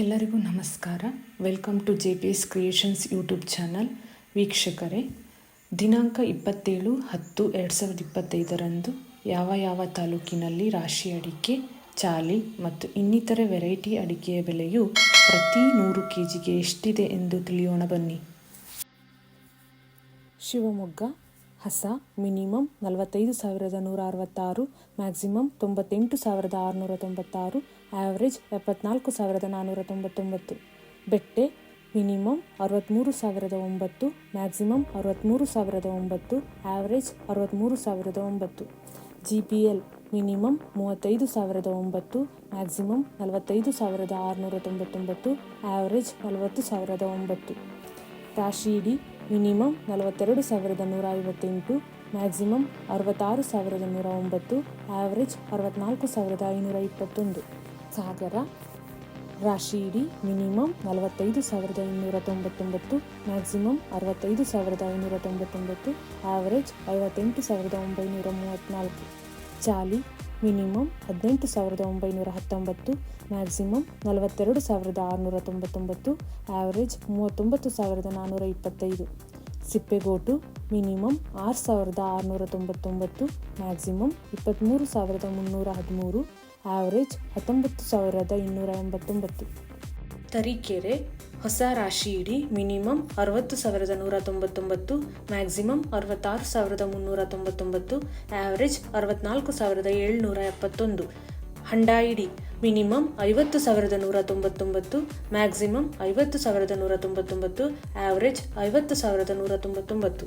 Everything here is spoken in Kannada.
ಎಲ್ಲರಿಗೂ ನಮಸ್ಕಾರ. Welcome to J P S creations YouTube channel ವೀಕ್ಷಕರೇ, ದಿನಾಂಕ ಇಪ್ಪತ್ತೇಳು ಹತ್ತು ಎರಡು ಸಾವಿರದ ಇಪ್ಪತ್ತೈದರಂದು ಯಾವ ಯಾವ ತಾಲೂಕಿನಲ್ಲಿ ರಾಶಿ ಅಡಿಕೆ, ಚಾಲಿ ಮತ್ತು ಇನ್ನಿತರೆ ವೆರೈಟಿ ಅಡಿಕೆಯ ಬೆಲೆಯು ಪ್ರತಿ ನೂರು ಕೆ ಜಿಗೆ ಎಷ್ಟಿದೆ ಎಂದು ತಿಳಿಯೋಣ ಬನ್ನಿ. ಶಿವಮೊಗ್ಗ ಹಸ, ಮಿನಿಮಮ್ ನಲವತ್ತೈದು ಸಾವಿರದ ನೂರ ಅರವತ್ತಾರು ಮ್ಯಾಕ್ಸಿಮಮ್ ತೊಂಬತ್ತೆಂಟು ಸಾವಿರದ ಆರುನೂರ ತೊಂಬತ್ತಾರು ಆ್ಯಾವ್ರೇಜ್ ಎಪ್ಪತ್ನಾಲ್ಕು ಸಾವಿರದ ನಾನ್ನೂರ ತೊಂಬತ್ತೊಂಬತ್ತು. ಬೆಟ್ಟೆ, ಮಿನಿಮಮ್ ಅರವತ್ತ್ಮೂರು ಸಾವಿರದ ಒಂಬತ್ತು, ಮ್ಯಾಕ್ಸಿಮಮ್ ಅರವತ್ತ್ಮೂರು ಸಾವಿರದ ಒಂಬತ್ತು ಆ್ಯಾವ್ರೇಜ್ ಅರವತ್ತ್ಮೂರು ಸಾವಿರದ ಒಂಬತ್ತು. ಜಿ ಪಿ ಎಲ್ ಮಿನಿಮಮ್ ಮೂವತ್ತೈದು ಸಾವಿರದ ಒಂಬತ್ತು, ಮ್ಯಾಕ್ಸಿಮಮ್ ನಲವತ್ತೈದು ಸಾವಿರದ ಆರುನೂರ ತೊಂಬತ್ತೊಂಬತ್ತು ಆ್ಯಾವ್ರೇಜ್ ನಲವತ್ತು ಸಾವಿರದ ಒಂಬತ್ತು. ರಾಶಿ ಇಡಿ ಮಿನಿಮಮ್ ನಲವತ್ತೆರಡು ಸಾವಿರದ ನೂರ ಐವತ್ತೆಂಟು, ಮ್ಯಾಕ್ಸಿಮಮ್ ಅರವತ್ತಾರು ಸಾವಿರದ ನೂರ ಒಂಬತ್ತು ಆ್ಯಾವ್ರೇಜ್ ಅರವತ್ನಾಲ್ಕು ಸಾವಿರದ ಐನೂರ ಇಪ್ಪತ್ತೊಂದು. ಸಾಗರ ರಾಶಿ ಇಡಿ ಮಿನಿಮಮ್ ನಲವತ್ತೈದು ಸಾವಿರದ ಇನ್ನೂರ ತೊಂಬತ್ತೊಂಬತ್ತು, ಮ್ಯಾಕ್ಸಿಮಮ್ ಅರವತ್ತೈದು ಸಾವಿರದ ಐನೂರ ತೊಂಬತ್ತೊಂಬತ್ತು ಆ್ಯಾವ್ರೇಜ್ ಐವತ್ತೆಂಟು ಸಾವಿರದ ಒಂಬೈನೂರ ಮೂವತ್ತ್ನಾಲ್ಕು ಚಾಲಿ ಮಿನಿಮಮ್ ಹದಿನೆಂಟು ಸಾವಿರದ ಒಂಬೈನೂರ ಹತ್ತೊಂಬತ್ತು, ಮ್ಯಾಕ್ಸಿಮಮ್ ನಲವತ್ತೆರಡು ಸಾವಿರದ ಆರುನೂರ ತೊಂಬತ್ತೊಂಬತ್ತು ಆ್ಯಾವರೇಜ್ ಮೂವತ್ತೊಂಬತ್ತು ಸಾವಿರದ ನಾನ್ನೂರ ಇಪ್ಪತ್ತೈದು. ಸಿಪ್ಪೆಗೋಟು ಮಿನಿಮಮ್ ಆರು ಸಾವಿರದ ಆರುನೂರ ತೊಂಬತ್ತೊಂಬತ್ತು, ಮ್ಯಾಕ್ಸಿಮಮ್ ಇಪ್ಪತ್ತ್ಮೂರು ಸಾವಿರದ ಮುನ್ನೂರ ಹದಿಮೂರು ಆ್ಯಾವರೇಜ್ ಹತ್ತೊಂಬತ್ತು ಸಾವಿರದ ಇನ್ನೂರ ಎಂಬತ್ತೊಂಬತ್ತು. ತರೀಕೆರೆ ಹೊಸ ರಾಶಿ ಇಡಿ ಮಿನಿಮಮ್ ಅರವತ್ತು ಸಾವಿರದ ನೂರ ತೊಂಬತ್ತೊಂಬತ್ತು, ಮ್ಯಾಕ್ಸಿಮಮ್ ಅರವತ್ತಾರು ಸಾವಿರದ ಮುನ್ನೂರ ತೊಂಬತ್ತೊಂಬತ್ತು ಆ್ಯಾವ್ರೇಜ್ ಅರವತ್ನಾಲ್ಕು ಸಾವಿರದ ಏಳ್ನೂರ ಎಪ್ಪತ್ತೊಂದು. ಹಂಡಾಯಿಡಿ ಮಿನಿಮಮ್ ಐವತ್ತು ಸಾವಿರದ ನೂರ ತೊಂಬತ್ತೊಂಬತ್ತು, ಮ್ಯಾಕ್ಸಿಮಮ್ ಐವತ್ತು ಸಾವಿರದ ನೂರ ತೊಂಬತ್ತೊಂಬತ್ತು ಆ್ಯಾವ್ರೇಜ್ ಐವತ್ತು ಸಾವಿರದ ನೂರ ತೊಂಬತ್ತೊಂಬತ್ತು.